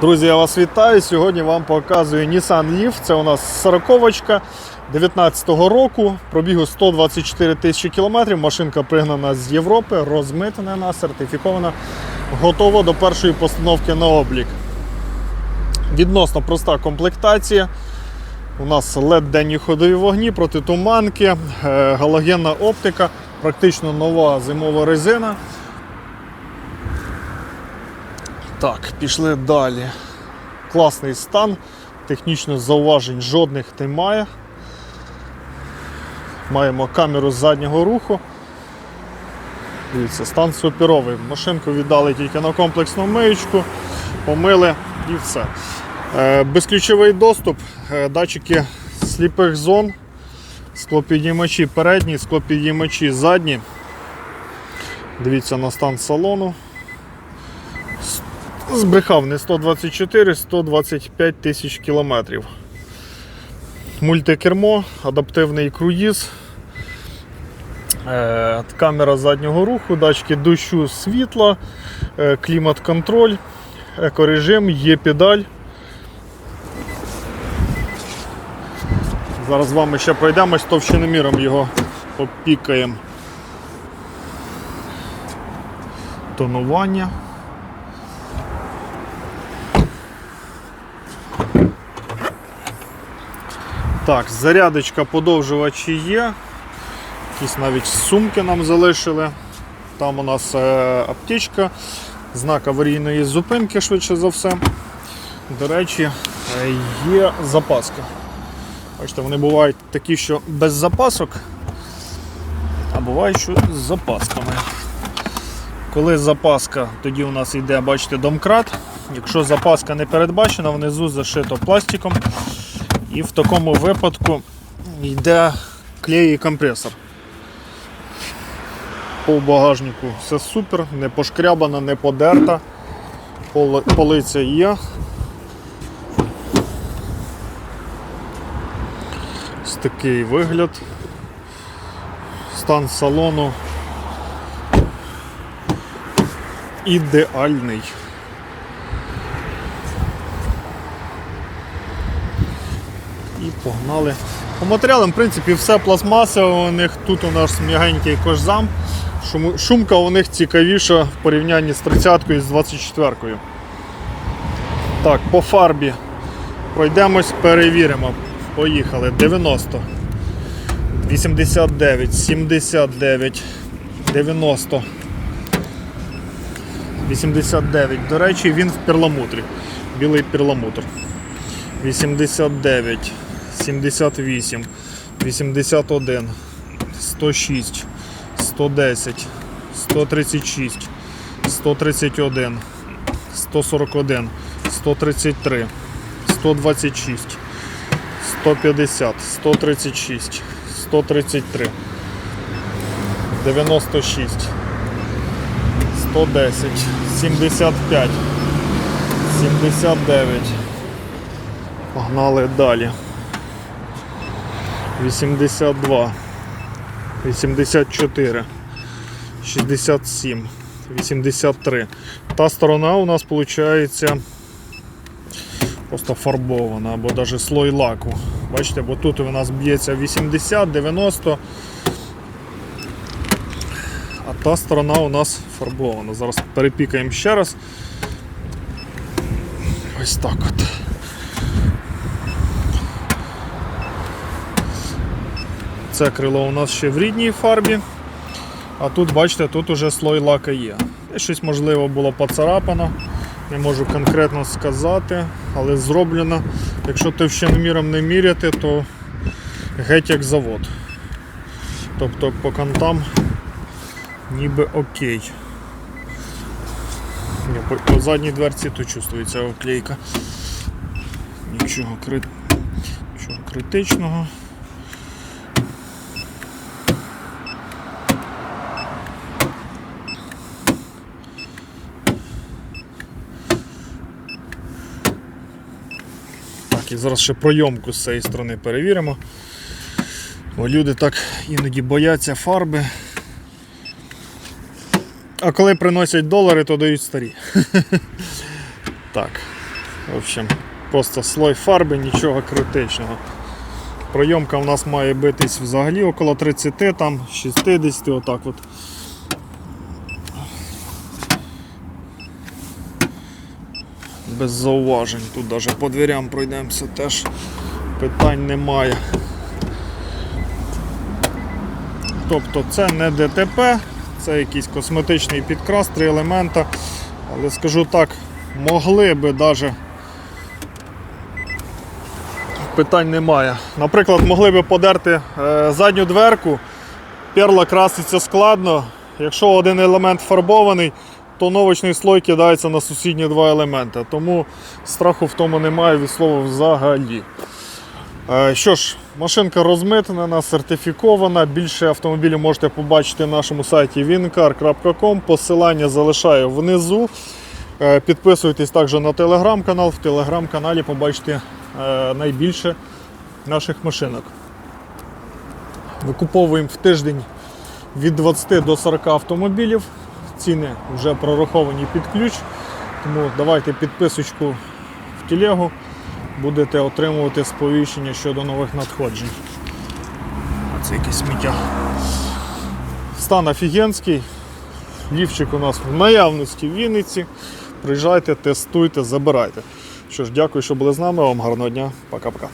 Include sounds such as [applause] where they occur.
Друзі, я вас вітаю. Сьогодні вам показую Nissan Leaf. Це у нас 40-ка 19-го року. Пробігу 124 тисячі кілометрів. Машинка пригнана з Європи, розмитнена, сертифікована, готова до першої постановки на облік. Відносно проста комплектація. У нас led денні ходові вогні, протитуманки, е, галогенна оптика, практично нова зимова резина. Так, пішли далі. Класний стан, технічно зауважень жодних немає. Маємо камеру заднього руху. Дивіться, стан суперовий. Машинку віддали тільки на комплексну миючку, помили і все. Е, Безключовий доступ, е, датчики сліпих зон, склопідіймачі передні, склопідіймачі задні. Дивіться на стан салону. Збрехав не 124, 125 тисяч кілометрів. Мультикермо, адаптивний круїз, е, камера заднього руху, датчики дощу світла, е, клімат-контроль, екорежим, є педаль. Зараз з вами ще пройдемось товщиноміром його попікаємо. Тонування. Так, зарядочка подовжувачі є. Якісь навіть сумки нам залишили. Там у нас е, аптечка, знак аварійної зупинки, швидше за все. До речі, е, є запаска. Бачите, вони бувають такі, що без запасок, а бувають, що з запасками. Коли запаска, тоді у нас йде, бачите, домкрат. Якщо запаска не передбачена, внизу зашито пластиком. І в такому випадку йде клей і компресор. По багажнику все супер, не пошкрябана, не подерта. Полиця є. Ось такий вигляд. Стан салону ідеальний. І погнали. По матеріалам, в принципі, все пластмасове у них. Тут у нас м'ягенький кожзам. Шумка у них цікавіша в порівнянні з 30-кою і з 24-кою. Так, по фарбі пройдемось, перевіримо. Поїхали. 90, 89, 79, 90. 89. До речі, він в перламутрі. Білий перламутр. 89, 78, 81, 106, 110, 136, 131, 141, 133, 126, 150, 136, 133, 96, 110, 75, 79. Погнали далі. 82, 84, 67, 83. Та сторона у нас виходить просто фарбована або навіть слой лаку. Бачите, бо тут у нас б'ється 80, 90. А та сторона у нас фарбована. Зараз перепікаємо ще раз. Ось так от. Це крило у нас ще в рідній фарбі. А тут, бачите, тут уже слой лака є. Щось можливо було поцарапано. Не можу конкретно сказати, але зроблено. Якщо товщиноміром не міряти, то геть як завод. Тобто по кантам ніби окей. Ні, по, задній дверці то чувствується оклейка. Нічого, кри... Нічого критичного. Так, і зараз ще пройомку з цієї сторони перевіримо. Бо люди так іноді бояться фарби. А коли приносять долари, то дають старі. [laughs] Так. В общем, просто слой фарби, нічого критичного. Пройомка у нас має битись взагалі около 30, там 60, отак от. Без зауважень. Тут навіть по дверям пройдемося, теж питань немає. Тобто це не ДТП, це якийсь косметичний підкрас, три елемента. Але скажу так, могли би навіть питань немає. Наприклад, могли би подерти е, задню дверку, перла краситься складно. Якщо один елемент фарбований, то новочний слой кидається на сусідні два елементи. Тому страху в тому немає від слова взагалі. Е, Що ж, машинка розмитнена, сертифікована. Більше автомобілів можете побачити на нашому сайті wincar.com. Посилання залишаю внизу. Е, Підписуйтесь також на телеграм-канал. В телеграм-каналі побачите е, найбільше наших машинок. Викуповуємо в тиждень від 20 до 40 автомобілів. Ціни вже прораховані під ключ. Тому давайте підписочку в телегу. Будете отримувати сповіщення щодо нових надходжень. А це якесь сміття. Стан офігенський. Лівчик у нас в наявності в Вінниці. Приїжджайте, тестуйте, забирайте. Що ж, дякую, що були з нами. Вам гарного дня. Пока-пока.